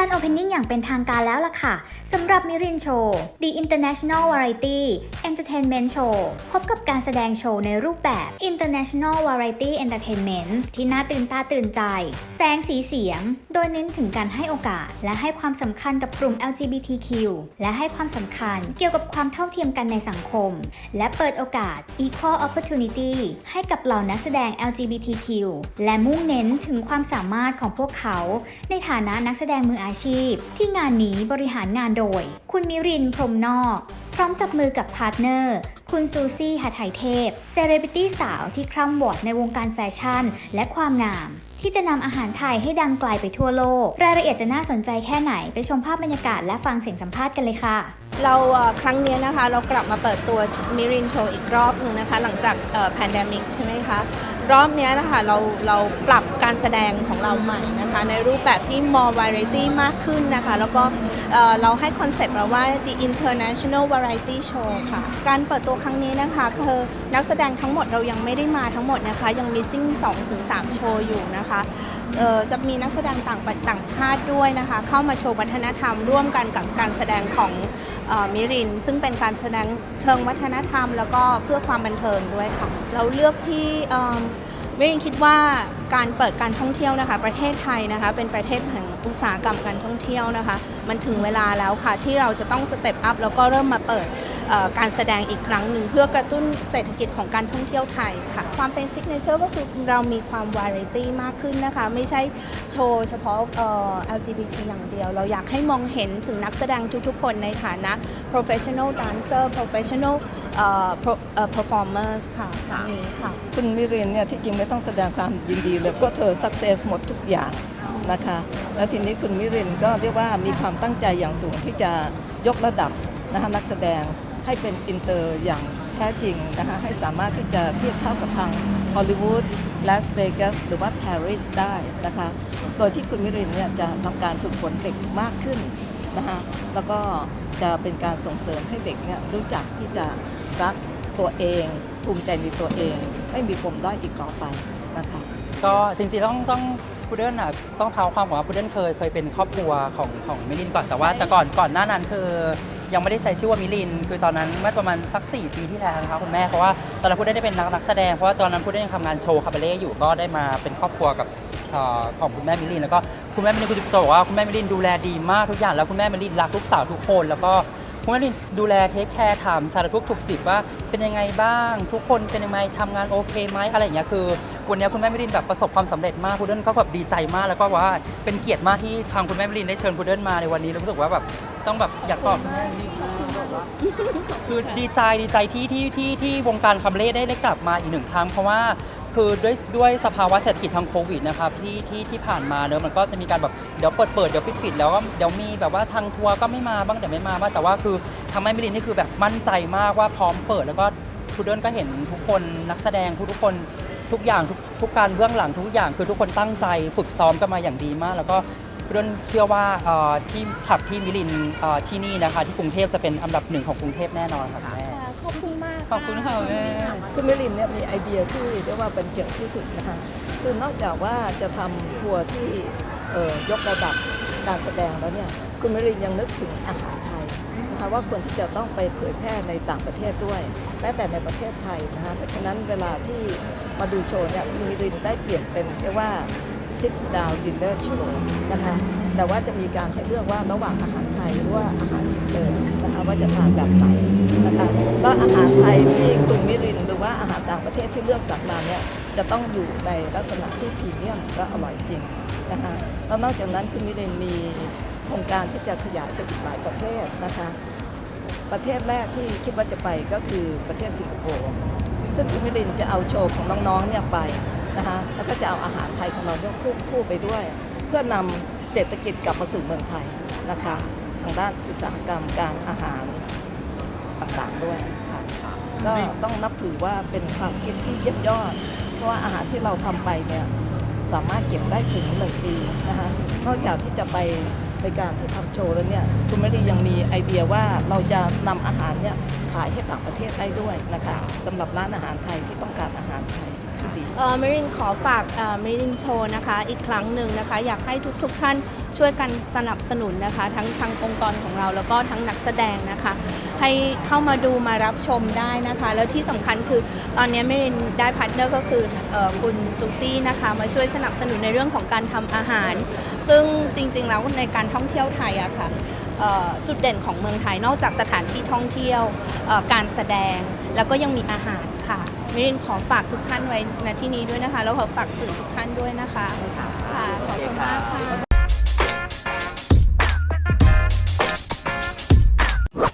Grand Opening อย่างเป็นทางการแล้วล่ะค่ะสำหรับมิรินโชว์ The International Variety Entertainment Show พบกับการแสดงโชว์ในรูปแบบ International Variety Entertainment ที่น่าตื่นตาตื่นใจ แสงสีเสียง โดยเน้นถึงการให้โอกาส และให้ความสำคัญกับกลุ่ม LGBTQ และให้ความสำคัญเกี่ยวกับความเท่าเทียมกันในสังคม และเปิดโอกาส Equal Opportunity ให้กับเหล่านักแสดง LGBTQ และมุ่งเน้นถึงความสามารถของพวกเขา ในฐานะนักแสดงมืออาชีพ ที่งานนี้บริหารงานโดย คุณมิรินพรมนอก พร้อมจับมือกับพาร์ทเนอร์ คุณซูซี่หาไทยเทพ เซเลบริตี้สาวที่คร่ำวอดในวงการแฟชั่น และความงาม ที่จะนำอาหารไทยให้ดังไกลไปทั่วโลก รายละเอียดจะน่าสนใจแค่ไหนไปชมภาพบรรยากาศและฟังเสียงสัมภาษณ์กันเลยค่ะ เราครั้งนี้นะคะเรากลับมาเปิดตัวมิรินโชว์อีกรอบหนึ่งนะคะ หลังจากแพนดมิกใช่ไหมคะรอบนี้นะคะเราเราปรับการแสดงของเราใหม่นะคะ ในรูปแบบที่ more variety มากขึ้นนะคะ แล้วก็เเราให้คอนเซปต์เราว่า the international variety show ค่ะ การเปิดตัวครั้งนี้นะคะคือนักแสดงทั้งหมดเรายังไม่ได้มาทั้งหมดนะคะ ยัง missing 2-3โชว์อยู่นะคะจะมีนักแสดงต่างต่างชาติด้วยนะคะ เข้ามาโชว์วัฒนธรรมร่วมกันกับการแสดงของมิริน ซึ่งเป็นการแสดงเชิงวัฒนธรรม แล้วก็เพื่อความบันเทิงด้วยค่ะ เราเลือกที่เอิ่มมิรินคิดว่า การเปิดการท่องเที่ยวนะคะ ประเทศไทยนะคะเป็นประเทศแห่งอุตสาหกรรมการท่องเที่ยวนะคะ มันถึงเวลาแล้วค่ะที่เราจะต้องสเต็ปอัพแล้วก็เริ่มมาเปิดเอ่อการแสดงอีกครั้งหนึ่งเพื่อกระตุ้นเศรษฐกิจของการท่องเที่ยวไทยค่ะ ความเป็นซิกเนเจอร์ก็คือเรามีความวาไรตี้มากขึ้นนะคะ ไม่ใช่โชว์เฉพาะเอ่อ LGBT อย่างเดียว เราอยากให้มองเห็นถึงนักแสดงทุกๆคนในฐานะ professional dancer professional เอ่อ pro- เอ่อ performers ค่ะครั้งนี้ค่ะ คุณมิรินเนี่ยที่จริงไม่ต้องแสดงความยินดีเลยเพราะเธอสักเซสหมดทุกอย่างนะคะ แล้วทีนี้คุณมิรินก็เรียกว่ามีความตั้งใจอย่างสูงที่จะยกระดับนะคะนักแสดงให้เป็นอินเตอร์อย่างแท้จริงนะคะให้สามารถที่จะเทียบเท่ากับทางฮอลลีวูดลาสเวกัสหรือว่าปารีสได้นะคะ โดยที่คุณมิรินเนี่ยจะทำการฝึกฝนเด็กมากขึ้นนะคะแล้วก็จะเป็นการส่งเสริมให้เด็กเนี่ยรู้จักที่จะรักตัวเอง ภูมิใจในตัวเอง ไม่มีปมด้อยอีกต่อไปนะคะ ก็จริงๆต้องต้องพุดเดิ้ลอะต้องเท้าความก่อนว่าพุดเดิ้ลเคยเคยเป็นครอบครัวของของมิลินก่อนแต่ว่าแต่ก่อนก่อนหน้านั้นคือ ยังไม่ได้ใช้ชื่อว่ามิลิน คือตอนนั้นเมื่อประมาณสัก 4 ปีที่แล้วนะคะคุณแม่เพราะว่าตอนนั้นพุดเดิ้ลได้เป็นนักนักแสดงเพราะว่าตอนนั้นพุดเดิ้ลยังทำงานโชว์คาบาเล่อยู่ก็ได้มาเป็นครอบครัวกับเอ่อของคุณแม่มิลินแล้วก็คุณแม่มิลินคุณจะบอกว่าคุณแม่มิลินดูแลดีมากทุกอย่างแล้วคุณแม่มิลินรักลูกสาวทุกคนแล้วก็ คุณแม่มิลินดูแลเทคแคร์ถามสารทุกข์ถูกสิบว่าเป็นยังไงบ้าง ทุกคนเป็นยังไงทำงานโอเคไหมอะไรอย่างเงี้ยคือ วันนี้คุณแม่มิลินแบบประสบความสำเร็จมากพุดเดิ้ลก็แบบดีใจมากแล้วก็ว่าเป็นเกียรติมากที่ทางคุณแม่มิลินได้เชิญพุดเดิ้ลมาในวันนี้แล้วรู้สึกว่าแบบต้องแบบอยากตอบคุณแม่จริงๆคือดีใจดีใจที่ที่ที่ที่วงการคาเล่ได้ได้กลับมาอีกหนึ่งครั้งเพราะว่า คือด้วยด้วยสภาวะเศรษฐกิจทางโควิดนะครับที่ที่ที่ผ่านมาเนอะมันก็จะมีการแบบเดี๋ยวเปิดเปิดเดี๋ยวปิดปิดแล้วก็เดี๋ยวมีแบบว่าทางทัวร์ก็ไม่มาบ้างเดี๋ยวไม่มาบ้างแต่ว่าคือทางแม่มิลินนี่คือแบบมั่นใจมากว่าพร้อมเปิดแล้วก็พุเดิ้ลก็เห็นทุกคนนักแสดงทุกๆคนทุกอย่างทุกทุกการเบื้องหลังทุกอย่างคือทุกคนตั้งใจฝึกซ้อมกันมาอย่างดีมาก แล้วก็เพื่อนเชื่อว่าอ่อที่ผับที่มิลินอ่อที่นี่นะคะที่กรุงเทพจะเป็นอันดับหนึ่งของกรุงเทพแน่นอนค่ะแม่ อบคุณมากขอบคุณค่ะแม่คุณมิรินเนี่ยมีไอเดียที่เรียกว่าเป็นเจ๋งที่สุดนะคะคือนอกจากว่าจะทำทัวร์ที่เอ่อยกระดับการแสดงแล้วเนี่ยคุณมิรินยังนึกถึงอาหารไทยนะคะว่าควรที่จะต้องไปเผยแพร่ในต่างประเทศด้วย แม้แต่ในประเทศไทยนะคะเพราะฉะนั้นเวลาที่มาดูโชว์เนี่ยคุณมิรินได้เปลี่ยนเป็นเรียกว่า sit down dinner show นะคะ แต่ว่าจะมีการให้เลือกว่าระหว่างอาหารไทยหรือว่าอาหารอินเตอร์นะคะว่าจะทานแบบไหนนะคะแล้วอาหารไทยที่คุณมิรินหรือว่าอาหารต่างประเทศที่เลือกสรรมาเนี่ยจะต้องอยู่ในลักษณะที่พรีเมียมและอร่อยจริงนะคะแล้วนอกจากนั้นคุณมิรินมีโครงการที่จะขยายไปอีกหลายประเทศนะคะ ประเทศแรกที่คิดว่าจะไปก็คือประเทศสิงคโปร์ซึ่งคุณมิรินจะเอาโชว์ของน้องๆเนี่ยไป นะคะ แล้วก็จะเอาอาหารไทยของเราเนี่ยกคู่ไปด้วย เพื่อนำเศรษฐกิจกลับมาสู่เมืองไทยนะคะ ทางด้านอุตสาหกรรมการอาหารต่างๆด้วยค่ะ ก็ต้องนับถือว่าเป็นความคิดที่เยี่ยมยอด เพราะว่าอาหารที่เราทำไปเนี่ยสามารถเก็บได้ถึงหนึ่งปีนะคะ นอกจากที่จะไปในการที่ทำโชว์แล้วเนี่ยคุณไม่ด้ยังมีไอเดียว่าเราจะนำอาหารเนี่ยขายให้ต่างประเทศได้ด้วยนะคะสำหรับร้านอาหารไทยที่ต้องการอาหารไทย เอ่อมรินขอฝากมิรินโชว์นะคะ อีกครั้งหนึ่งนะคะ อยากให้ทุกๆทท่านช่วยกันสนับสนุนนะคะ ทั้งทางองค์กรของเราแล้วก็ทั้งนักแสดงนะคะ ให้เข้ามาดูมารับชมได้นะคะ แล้วที่สำคัญคือตอนนี้มรินได้พาร์ทเนอร์ก็คือออคุณซูซี่นะคะ มาช่วยสนับสนุนในเรื่องของการทำอาหาร ซึ่งจริงๆแล้วในการท่องเที่ยวไทยอะค่ะเอ่อจุดเด่นของเมืองไทยนอกจากสถานที่ท่องเที่ยวการแสดงแล้วก็ยังมีอาหารค่ะ มิรินขอฝากทุกท่านไว้ณที่นี้ด้วยนะคะ แล้วขอฝากสื่อทุกท่านด้วยนะคะ ค่ะ ขอบคุณมากค่ะ